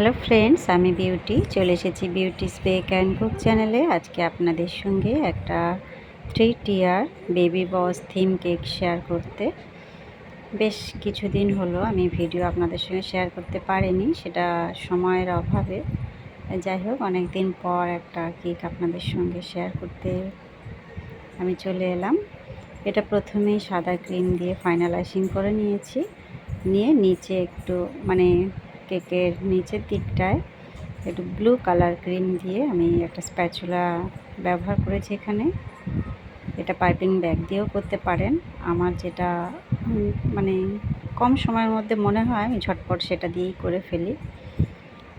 Hello friends, আমি beauty. চলে এসেছি বিউটি স্পেক অ্যান্ড কুক চ্যানেলে। আজকে আপনাদের সঙ্গে একটা three tier baby boss theme cake share করতে। বেশ কিছুদিন হলো আমি ভিডিও আপনাদের সঙ্গে শেয়ার করতে পারিনি, সেটা সময়ের অভাবে। যাই হোক অনেক দিন পর একটা কেক আপনাদের সঙ্গে শেয়ার করতে আমি চলে এলাম। এটা প্রথমেই সাদা ক্রিম দিয়ে ফাইনালাইজিং করে নিয়েছি। নিয়ে নিচে একটু মানে কেকের নিচের দিকটায় একটু ব্লু কালার ক্রিম দিয়ে আমি একটা স্প্যাচুলা ব্যবহার করেছি এখানে। এটা পাইপিং ব্যাগ দিয়েও করতে পারেন। আমার যেটা মানে কম সময়ের মধ্যে মনে হয় আমি ঝটপট সেটা দিয়েই করে ফেলি।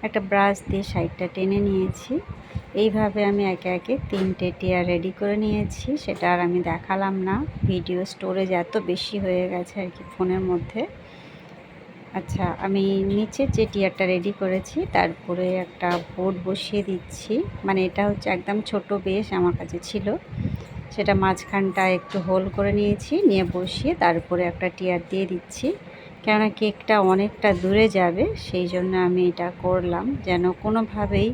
একটা ব্রাশ দিয়ে সাইডটা টেনে নিয়েছি। এইভাবে আমি একে একে তিনটে টিয়ার রেডি করে নিয়েছি। সেটা আর আমি দেখালাম না। ভিডিও স্টোরেজ এত বেশি হয়ে গেছে আর কি ফোনের মধ্যে। আচ্ছা আমি নিচে যে টিয়ারটা রেডি করেছি, তারপরে একটা বোর্ড বসিয়ে দিচ্ছি। মানে এটা হচ্ছে একদম ছোট বেশ আমার কাছে ছিল। সেটা মাঝখানটা একটু হোল করে নিয়েছি, নিয়ে বসিয়ে তারপরে একটা টিয়ার দিয়ে দিচ্ছি। কেননা কেকটা অনেকটা দূরে যাবে, সেই জন্য আমি এটা করলাম। যেন কোনোভাবেই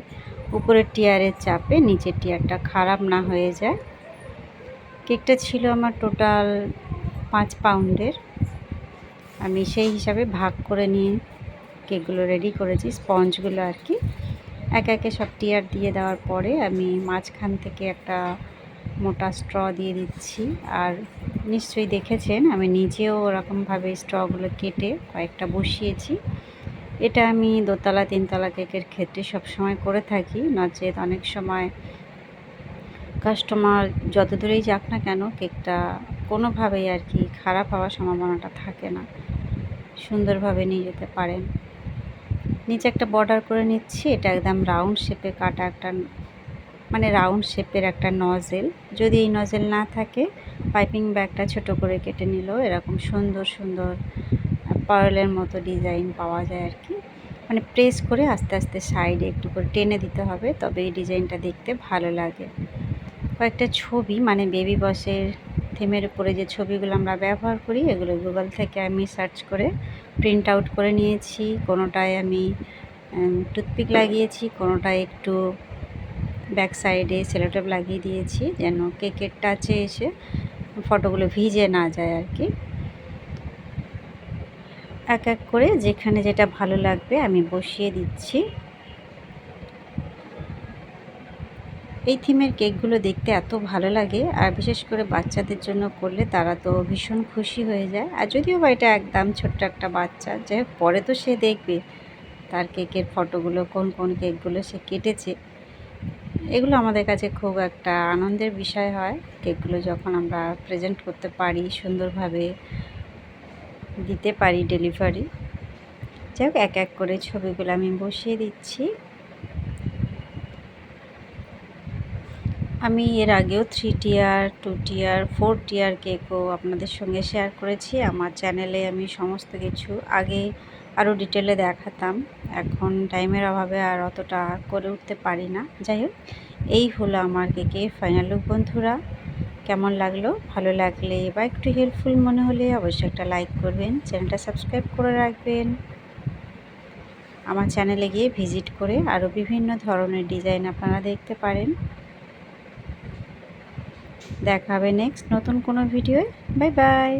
উপরের টিয়ারের চাপে নিচের টিয়ারটা খারাপ না হয়ে যায়। কেকটা ছিল আমার টোটাল পাঁচ পাউন্ডের আমি সেই হিসাবে ভাগ করে নিয়ে কেকগুলো রেডি করেছি স্পঞ্জগুলো আর কি। একে একে সব টিয়ার দিয়ে দেওয়ার পরে আমি মাঝখান থেকে একটা মোটা স্ট্র দিয়ে দিচ্ছি। আর নিশ্চয়ই দেখেছেন, আমি নিজেও ওরকমভাবে স্ট্রগুলো কেটে কয়েকটা বসিয়েছি। এটা আমি দোতলা, তিনতলা কেকের ক্ষেত্রে সবসময় করে থাকি। নচেত অনেক সময় কাস্টমার যত দূরেই যাক না কেন, কেকটা কোনোভাবেই আর কি খারাপ হওয়ার সম্ভাবনাটা থাকে না। সুন্দরভাবে নিয়ে যেতে পারেন। নিচে একটা বর্ডার করে নিচ্ছি। এটা একদম রাউন্ড শেপে কাটা একটা মানে রাউন্ড শেপের একটা নজেল যদি এই নজেল না থাকে পাইপিং ব্যাগটা ছোট করে কেটে নিলেও এরকম সুন্দর সুন্দর পার্লের মতো ডিজাইন পাওয়া যায় আর কি। মানে প্রেস করে আস্তে আস্তে সাইডে একটু করে টেনে দিতে হবে, তবে এই ডিজাইনটা দেখতে ভালো লাগে। কয়েকটা ছবি মানে বেবি বসের থিমের উপরে যে ছবিগুলো আমরা ব্যবহার করি, এগুলো গুগল থেকে আমি সার্চ করে প্রিন্ট আউট করে নিয়েছি। কোনোটায় আমি টুথপিক লাগিয়েছি, কোনোটায় একটু ব্যাক সাইডে সেলোটেপ লাগিয়ে দিয়েছি যেন কেকের টাচে এসে ফটোগুলো ভিজে না যায় আর কি। এক এক করে যেখানে যেটা ভালো লাগবে আমি বসিয়ে দিচ্ছি। এই থিমের কেকগুলো দেখতে এত ভালো লাগে, আর বিশেষ করে বাচ্চাদের জন্য করলে তারা তো ভীষণ খুশি হয়ে যায়। আর যদিও বা এটা একদম ছোট্ট একটা বাচ্চা, যাই হোক, পরে তো সে দেখবে তার কেকের ফটোগুলো, কোন কোন কেকগুলো সে কেটেছে। এগুলো আমাদের কাছে খুব একটা আনন্দের বিষয় হয়। কেকগুলো যখন আমরা প্রেজেন্ট করতে পারি, সুন্দরভাবে দিতে পারি ডেলিভারি। যাই এক এক করে ছবিগুলো আমি বসিয়ে দিচ্ছি। আমি এর আগেও three tier two tier four tier কেকও আপনাদের সঙ্গে শেয়ার করেছি। আমার চ্যানেলে আমি সমস্ত কিছু আগে আরও ডিটেলে দেখাতাম। এখন টাইমের অভাবে আর অতটা করে উঠতে পারি না। যাই হোক, এই হলো আমার কেকে ফাইনাল লুক বন্ধুরা। কেমন লাগল? ভালো লাগলে বা একটু হেল্পফুল মনে হলে অবশ্যই একটা লাইক করবেন চ্যানেলটা সাবস্ক্রাইব করে রাখবেন। আমার চ্যানেলে গিয়ে ভিজিট করে আরও বিভিন্ন ধরনের ডিজাইন আপনারা দেখতে পারেন। দেখা হবে নেক্সট নতুন কোনো ভিডিও বাই বাই